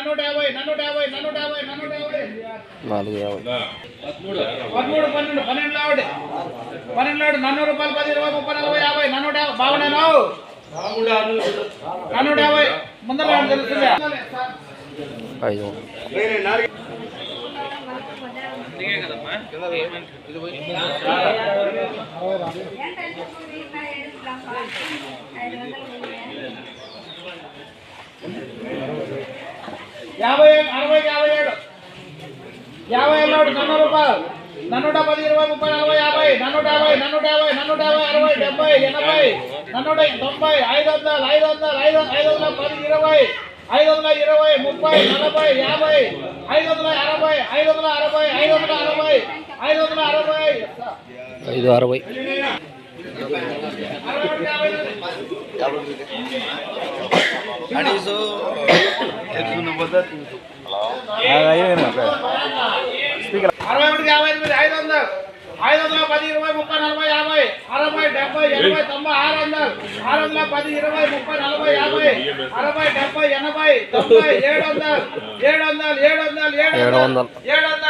నన్నూట యాభై నన్నూట యాభై నన్నూట యాభై నన్నూట యాభై నాలుగు యాభై. పదమూడు పన్నెండు పన్నెండు లావుడి. పన్నెండు లావుడి నన్నూరు రూపాయలు పది ఇరవై ముప్పై నలభై యాభై నన్నూట యాభై. బాగున్నాను నన్నూట యాభై. ముందర తెలుస్తుంది ఐదు. యాభై అరవై యాభై ఏడు. యాభై ఏడు నన్నూరు రూపాయలు. నన్నూట పది ఇరవై ముప్పై నలభై యాభై. నన్నూట యాభై నన్నూట యాభై నన్నూట యాభై అరవై డెబ్బై ఎనభై. నన్నూట తొంభై ఐదు వందలు ఐదు వందలు ఐదు ఐదు వందల పది ఇరవై. ఐదు వందల ఇరవై ముప్పై నలభై యాభై. ఐదు వందల అరవై ఐదు వందల అరవై ఐదు వందల అరవై ఐదు వందల అరవై. ఐదు అరవై. అరవై ఒకటి యాభై ఎనిమిది ఐదు వందలు. ఐదు వందల పది ఇరవై ముప్పై నలభై యాభై. అరవై డెబ్బై ఎనభై తొంభై ఆరు వందలు. ఆరు వందల పది ఇరవై ముప్పై నలభై యాభై. అరవై డెబ్బై ఎనభై తొంభై ఏడు వందలు ఏడు వందలు ఏడు వందలు ఏడు వందలు. ఏడు వందలు.